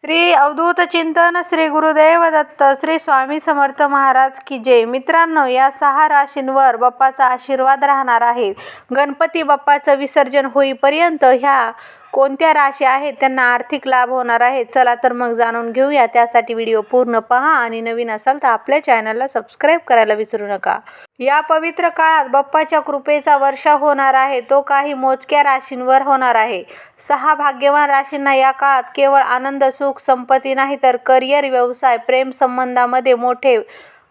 श्री अवधूत चिंतन श्री गुरुदेव दत्त श्री स्वामी समर्थ महाराज की जय. मित्रांनो या सहा राशींवर बाप्पाचा आशीर्वाद राहणार आहे. गणपती बाप्पाचं विसर्जन होईपर्यंत ह्या कोणत्या राशी आहेत त्यांना आर्थिक लाभ होणार आहे चला तर मग जाणून घेऊया. त्यासाठी व्हिडिओ पूर्ण पहा आणि नवीन असाल तर आपल्या चॅनलला सबस्क्राईब करायला विसरू नका. या पवित्र काळात बाप्पाच्या कृपेचा वर्षा होणार आहे. तो काही मोजक्या राशींवर होणार आहे. सहा भाग्यवान राशींना या काळात केवळ आनंद सुख संपत्ती नाही तर करिअर व्यवसाय प्रेम संबंधामध्ये मोठे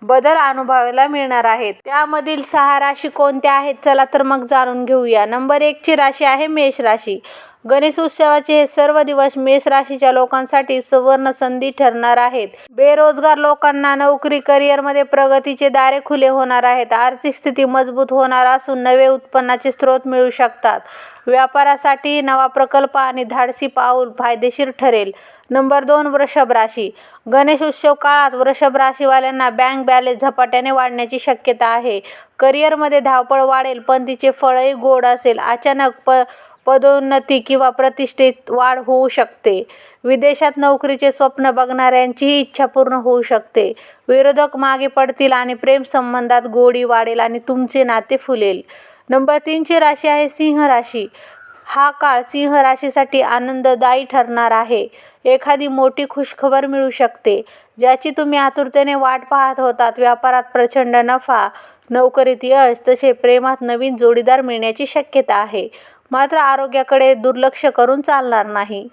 बदल अनुभवायला मिळणार आहेत. त्यामधील सहा राशी कोणत्या आहेत चला तर मग जाणून घेऊया. नंबर एकची राशी आहे मेष राशी. गणेश उत्सवाचे हे सर्व दिवस मेष राशीच्या लोकांसाठी सुवर्ण संधी ठरणार आहेत. बेरोजगार लोकांना नोकरी करिअरमध्ये प्रगतीचे दारे खुले होणार आहेत. आर्थिक स्थिती मजबूत होणार असून नवे उत्पन्नाचे स्रोत मिळू शकतात. व्यापारासाठी नवा प्रकल्प आणि धाडसी पाऊल फायदेशीर ठरेल. नंबर दोन वृषभ राशी. गणेश उत्सव काळात वृषभ राशीवाल्यांना बँक बॅलेन्स झपाट्याने वाढण्याची शक्यता आहे. करिअरमध्ये धावपळ वाढेल पण तिचे फळही गोड असेल. अचानक प पदोन्नती किंवा प्रतिष्ठेत वाढ होऊ शकते. विदेशात नोकरीचे स्वप्न बघणाऱ्यांचीही इच्छा पूर्ण होऊ शकते. विरोधक मागे पडतील आणि प्रेमसंबंधात गोडी वाढेल आणि तुमचे नाते फुलेल. नंबर तीनची राशी आहे सिंह राशी. हा काळ सिंह राशीसाठी आनंददायी ठरणार आहे. एखादी मोठी खुशखबर मिळू शकते. ज्याची तुम्ही आतुरतेने वाट पाहत होतात व्यापारात प्रचंड नफा नोकरीत यश तसे प्रेमात नवीन जोडीदार मिळण्याची शक्यता आहे. मात्र आरोग्याकडे दुर्लक्ष करून चालणार नाही.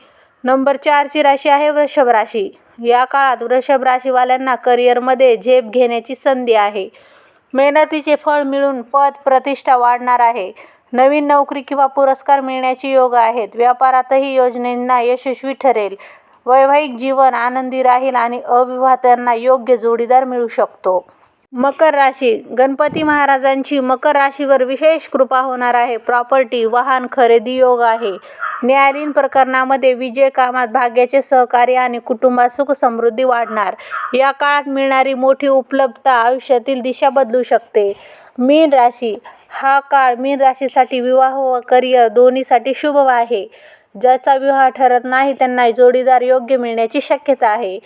नंबर चारची राशी आहे वृषभ राशी. या काळात वृषभ राशीवाल्यांना करिअरमध्ये झेप घेण्याची संधी आहे. मेहनतीचे फळ मिळून पद प्रतिष्ठा वाढणार आहे. नवीन नोकरी किंवा पुरस्कार मिळण्याचे योग आहेत. व्यापारातही योजनेंना यशस्वी ठरेल. वैवाहिक जीवन आनंदी राहील आणि अविवाहितांना योग्य जोडीदार मिळू शकतो. मकर राशी. गणपती महाराजांची मकर राशीवर विशेष कृपा होणार आहे. प्रॉपर्टी वाहन खरेदी योग आहे. न्यायालयीन प्रकरणामध्ये विजय कामात भाग्याचे सहकार्य आणि कुटुंबात सुख समृद्धी वाढणार. या काळात मिळणारी मोठी उपलब्धता आयुष्यातील दिशा बदलू शकते. मीन राशी. हा काळ मीन राशीसाठी विवाह व करिअर दोन्हीसाठी शुभ आहे. ज्याचा विवाह ठरत नाही त्यांना जोडीदार योग्य मिळण्याची शक्यता आहे.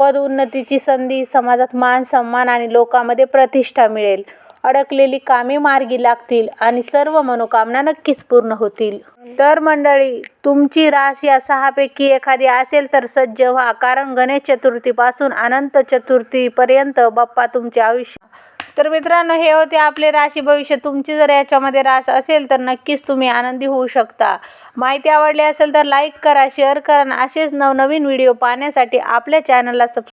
पदोन्नतीची संधी समाजात मान सन्मान आणि लोकांमध्ये प्रतिष्ठा मिळेल. अडकलेली कामे मार्गी लागतील आणि सर्व मनोकामना नक्कीच पूर्ण होतील. तर मंडळी तुमची रास या सहापैकी एखादी असेल तर सज्ज व्हा. कारण गणेश चतुर्थीपासून अनंत चतुर्थीपर्यंत बाप्पा तुमचे आयुष्य तर मित्रांनो हे होते आपले राशी भविष्य. तुमची जर याच्यामध्ये रास असेल तर नक्कीच तुम्ही आनंदी होऊ शकता. माहिती आवडली असेल तर लाईक करा शेअर करा आणि असेच नवनवीन व्हिडिओ पाहण्यासाठी आपल्या चॅनलला सबस्क्राईब